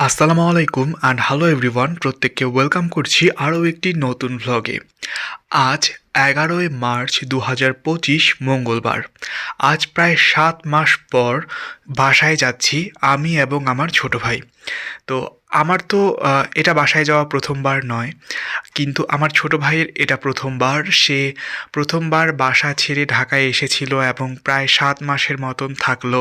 আসসালামু আলাইকুম and hello everyone প্রত্যেককে ওয়েলকাম করছি আরও একটি নতুন ভ্লগে আজ এগারোই মার্চ দু হাজার পঁচিশ মঙ্গলবার। আজ প্রায় সাত মাস পর বাসায় যাচ্ছি আমি এবং আমার ছোট ভাই। তো আমার তো এটা বাসায় যাওয়া প্রথমবার নয়, কিন্তু আমার ছোট ভাইয়ের এটা প্রথমবার। সে প্রথমবার বাসা ছেড়ে ঢাকায় এসেছিল এবং প্রায় সাত মাসের মতন থাকল।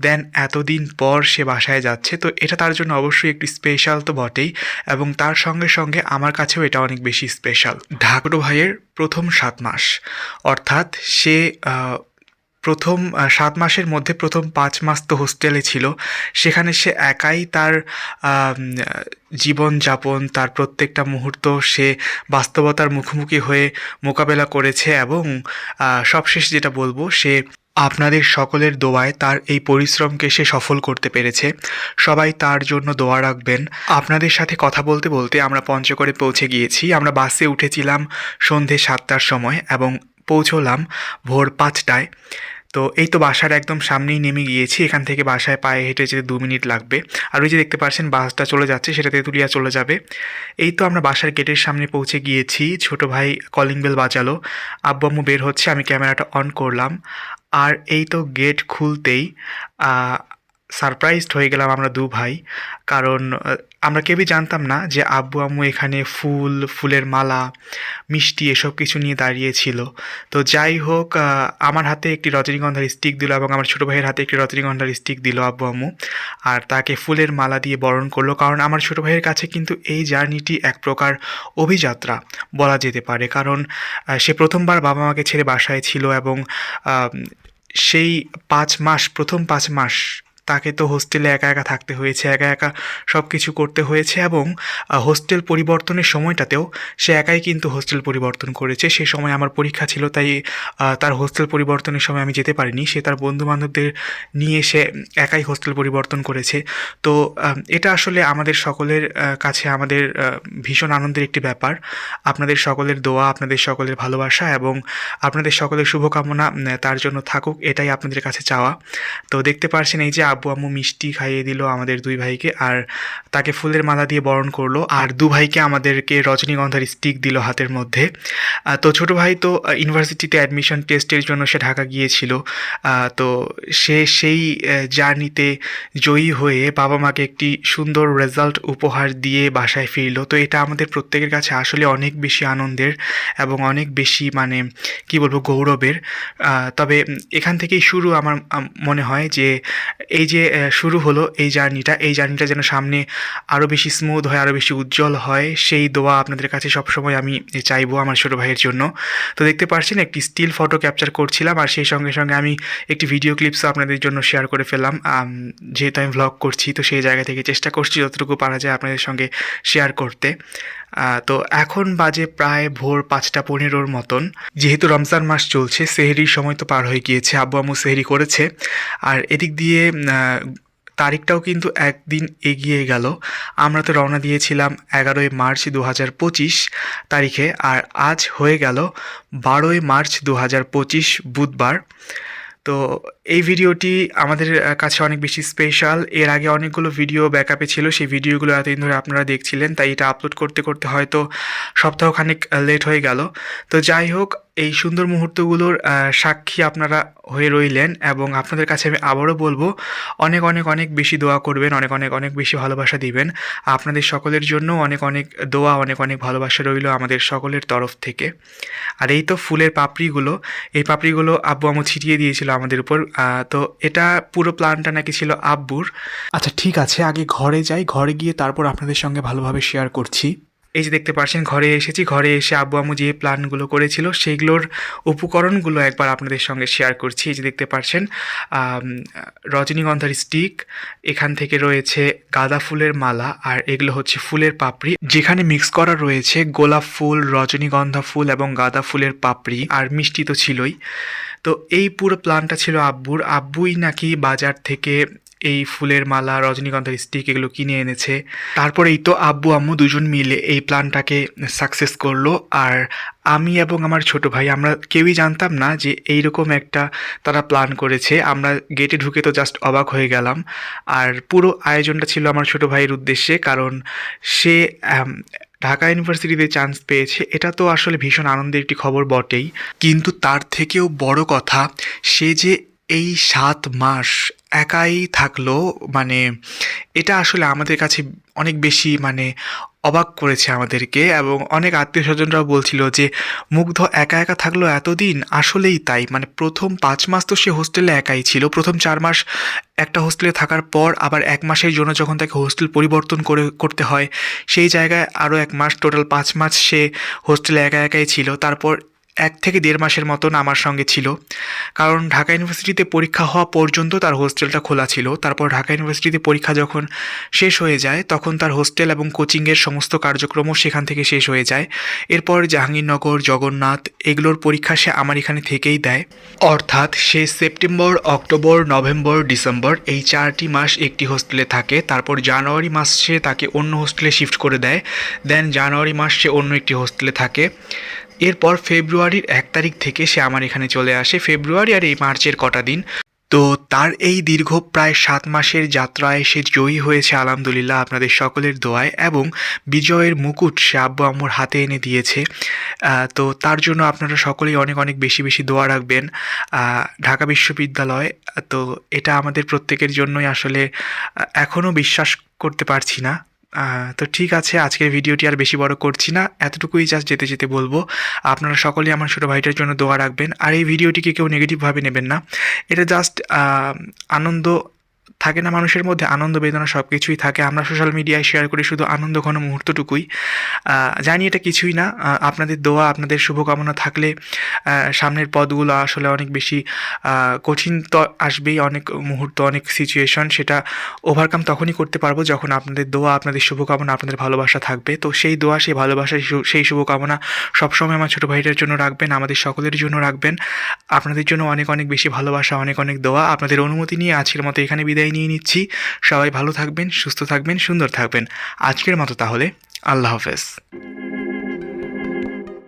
দেন এতদিন পর সে বাসায় যাচ্ছে। তো এটা তার জন্য অবশ্যই একটি স্পেশাল তো বটেই এবং তার সঙ্গে সঙ্গে আমার কাছেও এটা অনেক বেশি স্পেশাল। ঢাকুর ভাইয়ের প্রথম সাত মাস। অর্থাৎ সে প্রথম সাত মাসের মধ্যে প্রথম পাঁচ মাস তো হোস্টেলে ছিল। সেখানে সে একাই তার জীবনযাপন, তার প্রত্যেকটা মুহূর্ত সে বাস্তবতার মুখোমুখি হয়ে মোকাবেলা করেছে এবং সবশেষ যেটা বলব, সে আপনাদের সকলের দোয়ায় তার এই পরিশ্রমকে সে সফল করতে পেরেছে। সবাই তার জন্য দোয়া রাখবেন। আপনাদের সাথে কথা বলতে বলতে আমরা পঞ্চগড়ে পৌঁছে গিয়েছি। আমরা বাসে উঠেছিলাম সন্ধে সাতটার সময় এবং পৌঁছলাম ভোর পাঁচটায়। তো এই তো বাসার একদম সামনেই নেমে গিয়েছি, এখান থেকে বাসায় পায়ে হেঁটে যেতে দু মিনিট লাগবে। আর ওই যে দেখতে পাচ্ছেন বাসটা চলে যাচ্ছে সেটা তেঁতুলিয়া চলে যাবে। এই তো আমরা বাসার গেটের সামনে পৌঁছে গিয়েছি, ছোট ভাই কলিং বেল বাজালো। আব্বু আম্মু বের হচ্ছে, আমি ক্যামেরাটা অন করলাম। আর এই তো গেট খুলতেই সারপ্রাইজড হয়ে গেলাম আমরা দু ভাই। কারণ আমরা কেউই জানতাম না যে আব্বু আম্মু এখানে ফুল, ফুলের মালা, মিষ্টি এসব কিছু নিয়ে দাঁড়িয়েছিল তো যাই হোক আমার হাতে একটি রজনীগন্ধার স্টিক দিল এবং আমার ছোটো ভাইয়ের হাতে একটি রজনীগন্ধার স্টিক দিল আব্বু আম্মু। আর তাকে ফুলের মালা দিয়ে বরণ করল, কারণ আমার ছোটো ভাইয়ের কাছে কিন্তু এই জার্নিটি এক প্রকার অভিযাত্রা বলা যেতে পারে। কারণ সে প্রথমবার বাবা মাকে ছেড়ে বাসায় ছিল এবং সেই পাঁচ মাস, প্রথম পাঁচ মাস তাকে তো হোস্টেলে একা একা থাকতে হয়েছে, একা একা সব কিছু করতে হয়েছে এবং হোস্টেল পরিবর্তনের সময়টাতেও সে একাই কিন্তু হোস্টেল পরিবর্তন করেছে। সে সময় আমার পরীক্ষা ছিল, তাই তার হোস্টেল পরিবর্তনের সময় আমি যেতে পারিনি। সে তার বন্ধু বান্ধবদের নিয়ে সে একাই হোস্টেল পরিবর্তন করেছে। তো এটা আসলে আমাদের সকলের কাছে আমাদের ভীষণ আনন্দের একটি ব্যাপার। আপনাদের সকলের দোয়া, আপনাদের সকলের ভালোবাসা এবং আপনাদের সকলের শুভকামনা তার জন্য থাকুক, এটাই আপনাদের কাছে চাওয়া। তো দেখতে পারছেন এই যে আব্বু আম্মু মিষ্টি খাইয়ে দিল আমাদের দুই ভাইকে আর তাকে ফুলের মালা দিয়ে বরণ করল আর দু ভাইকে আমাদেরকে রজনীগন্ধার স্টিক দিল হাতের মধ্যে। তো ছোট ভাই তো ইউনিভার্সিটিতে অ্যাডমিশন টেস্টের জন্য সে ঢাকা গিয়েছিল। তো সে সেই জার্নিতে জয়ী হয়ে বাবা মাকে একটি সুন্দর রেজাল্ট উপহার দিয়ে বাসায় ফিরলো। তো এটা আমাদের প্রত্যেকের কাছে আসলে অনেক বেশি আনন্দের এবং অনেক বেশি মানে কি বলব, গৌরবের। তবে এখান থেকেই শুরু আমার মনে হয় যে এই যে শুরু হলো এই জার্নিটা এই জার্নিটা যেন সামনে আরও বেশি স্মুথ হয় আরও বেশি উজ্জ্বল হয় সেই দোয়া আপনাদের কাছে সবসময় আমি চাইব আমার ছোটো ভাইয়ের জন্য। তো দেখতে পাচ্ছেন একটি স্টিল ফটো ক্যাপচার করছিলাম আর সেই সঙ্গে সঙ্গে আমি একটি ভিডিও ক্লিপসও আপনাদের জন্য শেয়ার করে ফেললাম। আম, যেহেতু আমি ভ্লগ করছি তো সেই জায়গা থেকে চেষ্টা করছি যতটুকু পারা যায় আপনাদের সঙ্গে শেয়ার করতে। তো এখন বাজে প্রায় ভোর পাঁচটা পনেরোর মতন। যেহেতু রমজান মাস চলছে, সেহেরির সময় তো পার হয়ে গিয়েছে, আব্বু আম্মু সেহরি করেছে। আর এদিক দিয়ে তারিখটাও কিন্তু একদিন এগিয়ে গেল। আমরা তো রওনা দিয়েছিলাম এগারোই মার্চ দু হাজার পঁচিশ তারিখে, আর আজ হয়ে গেল বারোই মার্চ দু হাজার পঁচিশ বুধবার। তো এই ভিডিওটি আমাদের কাছে অনেক বেশি স্পেশাল এর আগে অনেকগুলো ভিডিও ব্যাকআপে ছিল, সেই ভিডিওগুলো এতদিন ধরে আপনারা দেখছিলেন, তাই এটা আপলোড করতে করতে হয়তো সপ্তাহখানেক লেট হয়ে গেল। তো যাই হোক এই সুন্দর মুহূর্তগুলোর সাক্ষী আপনারা হয়ে রইলেন এবং আপনাদের কাছে আমি আবারও বলব, অনেক অনেক অনেক বেশি দোয়া করবেন, অনেক অনেক অনেক বেশি ভালোবাসা দিবেন। আপনাদের সকলের জন্য অনেক অনেক দোয়া, অনেক অনেক ভালোবাসা রইল আমাদের সকলের তরফ থেকে। আর এই তো ফুলের পাপড়িগুলো, এই পাপড়িগুলো আব্বু আমু ছিটিয়ে দিয়েছিল আমাদের উপর তো এটা পুরো প্ল্যানটা নাকি ছিল আব্বুর। আচ্ছা ঠিক আছে, আগে ঘরে যাই, ঘরে গিয়ে তারপর আপনাদের সঙ্গে ভালোভাবে শেয়ার করছি। এই যে দেখতে পাচ্ছেন ঘরে এসেছি। ঘরে এসে আব্বু আম্মু যে প্ল্যানগুলো করেছিল, সেইগুলোর উপকরণগুলো একবার আপনাদের সঙ্গে শেয়ার করছি। এই যে দেখতে পাচ্ছেন রজনীগন্ধার স্টিক এখান থেকে রয়েছে গাঁদা ফুলের মালা, আর এগুলো হচ্ছে ফুলের পাপড়ি। যেখানে মিক্স করা রয়েছে গোলাপ ফুল, রজনীগন্ধা ফুল এবং গাঁদা ফুলের পাপড়ি, আর মিষ্টি তো ছিলই। তো এই পুরো প্ল্যানটা ছিল আব্বুর। আব্বুই নাকি বাজার থেকে এই ফুলের মালা, রজনীগন্ধার স্টিক এগুলো কিনে এনেছে। তারপরেই তো আব্বু, আম্মু দুজন মিলে এই প্ল্যানটাকে সাকসেস করল। আর আমি এবং আমার ছোট ভাই, আমরা কেউই জানতাম না যে এইরকম একটা তারা প্ল্যান করেছে। আমরা গেটে ঢুকে তো জাস্ট অবাক হয়ে গেলাম। আর পুরো আয়োজনটা ছিল আমার ছোট ভাইয়ের উদ্দেশ্যে, কারণ সে ঢাকা ইউনিভার্সিটিতে চান্স পেয়েছে। এটা তো আসলে ভীষণ আনন্দের একটি খবর বটেই। কিন্তু তার থেকেও বড় কথা, সে যে এই সাত মাস একাই থাকল মানে এটা আসলে আমাদের কাছে অনেক বেশি মানে অবাক করেছে আমাদেরকে এবং অনেক আত্মীয় স্বজনরাও বলছিল যে, মুগ্ধ একা একা থাকল এতদিন? আসলেই তাই। মানে প্রথম পাঁচ মাস তো সে হোস্টেলে একাই ছিল। প্রথম চার মাস একটা হোস্টেলে থাকার পর আবার এক মাসের জন্য যখন তাকে হোস্টেল পরিবর্তন করে, করতে হয়, সেই জায়গায় আরও এক মাস টোটাল পাঁচ মাস সে হোস্টেলে একা একাই ছিল। তারপর এক থেকে দেড় মাসের মতন আমার সঙ্গে ছিল। কারণ ঢাকা ইউনিভার্সিটিতে পরীক্ষা হওয়া পর্যন্ত তার হোস্টেলটা খোলা ছিল। তারপর ঢাকা ইউনিভার্সিটিতে পরীক্ষা যখন শেষ হয়ে যায়, তখন তার হোস্টেল এবং কোচিংয়ের সমস্ত কার্যক্রমও সেখান থেকে শেষ হয়ে যায়। এরপর জাহাঙ্গীরনগর, জগন্নাথ, এগুলোর পরীক্ষা সে আমার এখানে থেকেই দেয়। অর্থাৎ সে সেপ্টেম্বর, অক্টোবর, নভেম্বর, ডিসেম্বর এই চারটি মাস একটি হোস্টেলে থাকে। তারপর জানুয়ারি মাস সে তাকে অন্য হোস্টেলে শিফট করে দেয়। দেন জানুয়ারি মাস সে অন্য একটি হোস্টেলে থাকে। এরপর ফেব্রুয়ারির এক তারিখ থেকে সে আমার এখানে চলে আসে। ফেব্রুয়ারি আর এই মার্চের কটা দিন। তো তার এই দীর্ঘ প্রায় সাত মাসের যাত্রায় সে জয়ী হয়েছে আলহামদুলিল্লাহ আপনাদের সকলের দোয়ায় এবং বিজয়ের মুকুট সে আব্বু আম্মুর হাতে এনে দিয়েছে। তো তার জন্য আপনারা সকলেই অনেক অনেক বেশি বেশি দোয়া রাখবেন। ঢাকা বিশ্ববিদ্যালয়, তো এটা আমাদের প্রত্যেকের জন্যই আসলে এখনও বিশ্বাস করতে পারছি না। তো ঠিক আছে, আজকের ভিডিওটি আর বেশি বড় করছি না, এতটুকুই জাস্ট যেতে যেতে বলব। আপনারা সকলেই আমার ছোটো ভাইটার জন্য দোয়া রাখবেন, আর এই ভিডিওটিকে কেউ নেগেটিভভাবে নেবেন না। এটা জাস্ট আনন্দ থাকে না মানুষের মধ্যে, আনন্দ বেদনা সব কিছুই থাকে। আমরা সোশ্যাল মিডিয়ায় শেয়ার করি শুধু আনন্দ ঘন মুহূর্তটুকুই। জানি এটা কিছুই না। আপনাদের দোয়া, আপনাদের শুভকামনা থাকলে সামনের পদগুলো আসলে অনেক বেশি কঠিন তো আসবেই। অনেক মুহূর্ত, অনেক সিচুয়েশন সেটা ওভারকাম তখনই করতে পারব যখন আপনাদের দোয়া, আপনাদের শুভকামনা, আপনাদের ভালোবাসা থাকবে। তো সেই দোয়া, সেই ভালোবাসা, সেই শুভকামনা সবসময় আমার ছোটো ভাইটার জন্য রাখবেন, আমাদের সকলের জন্য রাখবেন। আপনাদের জন্য অনেক অনেক বেশি ভালোবাসা, অনেক অনেক দোয়া। আপনাদের অনুমতি নিয়ে আজকের মতো এখানে বিদায় নিয়ে নিচ্ছি। সবাই ভালো থাকবেন, সুস্থ থাকবেন, সুন্দর থাকবেন। আজকের মতো তাহলে, আল্লাহ হাফেজ।